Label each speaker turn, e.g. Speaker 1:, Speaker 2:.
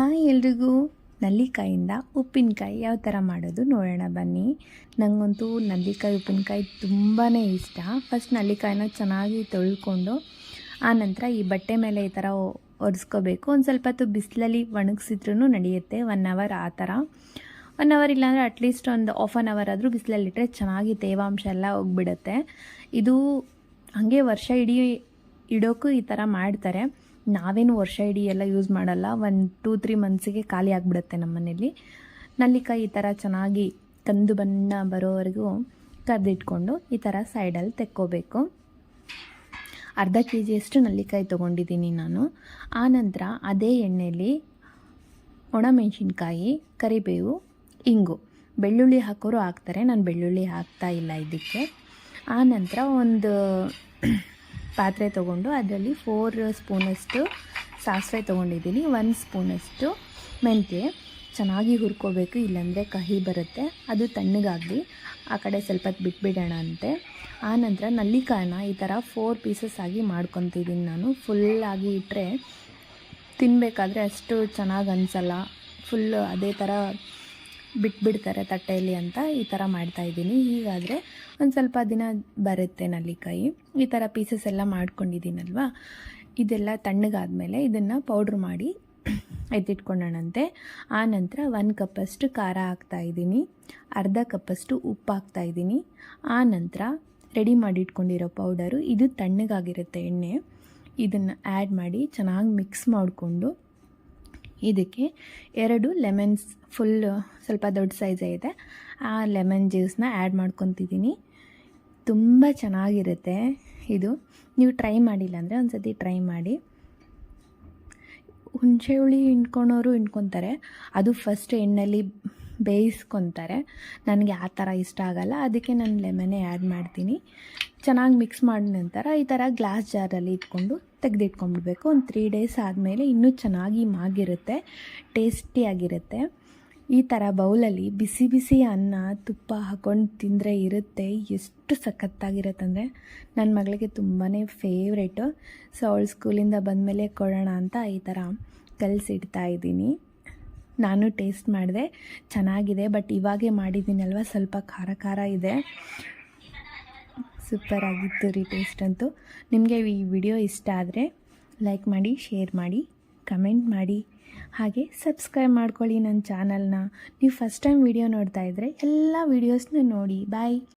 Speaker 1: Hi ಎಲ್ರಿಗೂ ನಲ್ಲಿಕಾಯಿಂದ ಉಪ್ಪಿನಕಾಯಿ ಯಾವ ಥರ ಮಾಡೋದು ನೋಡೋಣ ಬನ್ನಿ. ನನಗಂತೂ ನಲ್ಲಿಕಾಯಿ, ಉಪ್ಪಿನಕಾಯಿ ತುಂಬಾ ಇಷ್ಟ. ಫಸ್ಟ್ ನಲ್ಲಿಕಾಯಿನ ಚೆನ್ನಾಗಿ ತೊಳ್ಕೊಂಡು, ಆನಂತರ ಈ ಬಟ್ಟೆ ಮೇಲೆ ಈ ಥರ ಒರೆಸ್ಕೋಬೇಕು. ಒಂದು ಸ್ವಲ್ಪ ಹೊತ್ತು ಬಿಸಿಲಲ್ಲಿ ಒಣಗಿಸಿದ್ರೂ ನಡೆಯುತ್ತೆ ಒನ್ ಅವರ್ ಆ ಥರ ಒನ್ ಅವರ್ ಇಲ್ಲಾಂದರೆ ಅಟ್ಲೀಸ್ಟ್ ಒಂದು ಆಫ್ ಆನ್ ಅವರ್ ಆದರೂ ಬಿಸಿಲಲ್ಲಿಟ್ಟರೆ ಚೆನ್ನಾಗಿ ತೇವಾಂಶ ಎಲ್ಲ ಹೋಗ್ಬಿಡುತ್ತೆ. ಇದು ಹಾಗೆ ವರ್ಷ ಇಡೀ ಇಡೋಕ್ಕೂ ಈ ಥರ ಮಾಡ್ತಾರೆ. ನಾವೇನು ವರ್ಷ ಇಡೀ ಎಲ್ಲ ಯೂಸ್ ಮಾಡಲ್ಲ. ಒಂದು ಟೂ ತ್ರೀ ಮಂತ್ಸಿಗೆ ಖಾಲಿ ಆಗಿಬಿಡುತ್ತೆ ನಮ್ಮ ಮನೇಲಿ. ನಲ್ಲಿಕಾಯಿ ಈ ಥರ ಚೆನ್ನಾಗಿ ಕಂದು ಬಣ್ಣ ಬರೋವರೆಗೂ ಕರೆದಿಟ್ಕೊಂಡು ಈ ಥರ ಸೈಡಲ್ಲಿ ತೆಕ್ಕೋಬೇಕು. ಅರ್ಧ ಕೆ ಜಿಯಷ್ಟು ನಲ್ಲಿಕಾಯಿ ತೊಗೊಂಡಿದ್ದೀನಿ ನಾನು. ಆನಂತರ ಅದೇ ಎಣ್ಣೆಯಲ್ಲಿ ಒಣಮೆಣಸಿನ್ಕಾಯಿ ಕರಿಬೇವು, ಇಂಗು. ಬೆಳ್ಳುಳ್ಳಿ ಹಾಕೋರು ಹಾಕ್ತಾರೆ. ನಾನು ಬೆಳ್ಳುಳ್ಳಿ ಹಾಕ್ತಾ ಇಲ್ಲ ಇದಕ್ಕೆ. ಆನಂತರ ಒಂದು ಪಾತ್ರೆ ತೊಗೊಂಡು ಅದರಲ್ಲಿ ಫೋರ್ ಸ್ಪೂನಷ್ಟು ಸಾಸಿವೆ ತೊಗೊಂಡಿದ್ದೀನಿ ಒನ್ ಸ್ಪೂನಷ್ಟು ಮೆಂತ್ಯ. ಚೆನ್ನಾಗಿ ಹುರ್ಕೋಬೇಕು, ಇಲ್ಲಾಂದರೆ ಕಹಿ ಬರುತ್ತೆ. ಅದು ತಣ್ಣಗಾಗಲಿ, ಆ ಕಡೆ ಸ್ವಲ್ಪ ಬಿಟ್ಬಿಡೋಣ ಅಂತೆ. ಆನಂತರ ನಲ್ಲಿಕಾಯನ್ನ ಈ ಥರ ಫೋರ್ ಪೀಸಸ್ ಆಗಿ ಮಾಡ್ಕೊತಿದ್ದೀನಿ ನಾನು. ಫುಲ್ಲಾಗಿ ಇಟ್ಟರೆ ತಿನ್ನಬೇಕಾದ್ರೆ ಅಷ್ಟು ಚೆನ್ನಾಗಿ ಅನಿಸಲ್ಲ. ಫುಲ್ ಅದೇ ಥರ ಬಿಟ್ಬಿಡ್ತಾರೆ ತಟ್ಟೆಯಲ್ಲಿ ಅಂತ ಈ ಥರ ಮಾಡ್ತಾಯಿದ್ದೀನಿ ಹೀಗಾದರೆ ಒಂದು ಸ್ವಲ್ಪ ದಿನ ಬರುತ್ತೆ ನಲ್ಲಿಕಾಯಿ. ಈ ಥರ ಪೀಸಸ್ ಎಲ್ಲ ಮಾಡ್ಕೊಂಡಿದ್ದೀನಲ್ವಾ? ಇದೆಲ್ಲ ತಣ್ಣಗಾದಮೇಲೆ ಇದನ್ನು ಪೌಡ್ರ್ ಮಾಡಿ ಎತ್ತಿಟ್ಕೊಳ್ಳೋಣಂತೆ. ಆ ನಂತರ ಒಂದು ಕಪ್ಪಷ್ಟು ಖಾರ ಹಾಕ್ತಾಯಿದ್ದೀನಿ ಅರ್ಧ ಕಪ್ಪಷ್ಟು ಉಪ್ಪು ಹಾಕ್ತಾಯಿದ್ದೀನಿ ಆ ನಂತರ ರೆಡಿ ಮಾಡಿ ಇಟ್ಕೊಂಡಿರೋ ಪೌಡರು ಇದು ತಣ್ಣಗಾಗಿರುತ್ತೆ ಎಣ್ಣೆ. ಇದನ್ನು ಆ್ಯಡ್ ಮಾಡಿ ಚೆನ್ನಾಗಿ ಮಿಕ್ಸ್ ಮಾಡಿಕೊಂಡು ಇದಕ್ಕೆ ಎರಡು ಲೆಮನ್ಸ್ ಫುಲ್ ಸ್ವಲ್ಪ ದೊಡ್ಡ ಸೈಜೇ ಇದೆ. ಆ ಲೆಮನ್ ಜ್ಯೂಸನ್ನ ಆ್ಯಡ್ ಮಾಡ್ಕೊತಿದ್ದೀನಿ. ತುಂಬ ಚೆನ್ನಾಗಿರುತ್ತೆ ಇದು. ನೀವು ಟ್ರೈ ಮಾಡಿಲ್ಲ ಅಂದರೆ ಒಂದು ಸತಿ ಟ್ರೈ ಮಾಡಿ. ಹುಣಸೆ ಹುಳಿ ಹಿಂಡ್ಕೊಳೋರು ಹಿಂಡ್ಕೊತಾರೆ. ಅದು ಫಸ್ಟ್ ಎಣ್ಣೆಲಿ ಬೇಯಿಸ್ಕೊತಾರೆ. ನನಗೆ ಆ ಥರ ಇಷ್ಟ ಆಗಲ್ಲ. ಅದಕ್ಕೆ ನಾನು ಲೆಮನ್ನೇ ಆ್ಯಡ್ ಮಾಡ್ತೀನಿ. ಚೆನ್ನಾಗಿ ಮಿಕ್ಸ್ ಮಾಡಿದ ನಂತರ ಈ ಥರ ಗ್ಲಾಸ್ ಜಾರಲ್ಲಿ ಇಟ್ಕೊಂಡು ತೆಗೆದಿಟ್ಕೊಂಡ್ಬಿಡ್ಬೇಕು. ಒಂದು ತ್ರೀ ಡೇಸ್ ಆದಮೇಲೆ ಇನ್ನೂ ಚೆನ್ನಾಗಿ ಮಾಗಿರುತ್ತೆ. ಟೇಸ್ಟಿಯಾಗಿರುತ್ತೆ ಈ ಥರ ಬೌಲಲ್ಲಿ ಬಿಸಿ ಬಿಸಿ ಅನ್ನ, ತುಪ್ಪ ಹಾಕ್ಕೊಂಡು ತಿಂದರೆ ಇರುತ್ತೆ. ಎಷ್ಟು ಸಖತ್ತಾಗಿರುತ್ತಂದರೆ ನನ್ನ ಮಗಳಿಗೆ ತುಂಬಾ ಫೇವ್ರೇಟು ಸೊ ಅವಳು ಸ್ಕೂಲಿಂದ ಬಂದಮೇಲೆ ಕೊಡೋಣ ಅಂತ ಈ ಥರ ಕಲಿಸಿಡ್ತಾ ಇದ್ದೀನಿ. ನಾನು ಟೇಸ್ಟ್ ಮಾಡಿದೆ, ಚೆನ್ನಾಗಿದೆ, ಬಟ್ ಇವಾಗೆ ಮಾಡಿದ್ದೀನಲ್ವ, ಸ್ವಲ್ಪ ಖಾರ ಖಾರ ಇದೆ. ಸೂಪರ್ ಆಗಿತ್ತು ರೀ ಟೇಸ್ಟ್ ಅಂತೂ. ನಿಮಗೆ ಈ ವಿಡಿಯೋ ಇಷ್ಟ ಆದರೆ ಲೈಕ್ ಮಾಡಿ, ಶೇರ್ ಮಾಡಿ, ಕಮೆಂಟ್ ಮಾಡಿ. ಹಾಗೆ ಸಬ್ಸ್ಕ್ರೈಬ್ ಮಾಡ್ಕೊಳ್ಳಿ ನನ್ನ ಚಾನಲ್ನ. ನೀವು ಫಸ್ಟ್ ಟೈಮ್ ವಿಡಿಯೋ ನೋಡ್ತಾ ಇದ್ದರೆ ಎಲ್ಲ ವೀಡಿಯೋಸ್ನ ನೋಡಿ. ಬಾಯ್.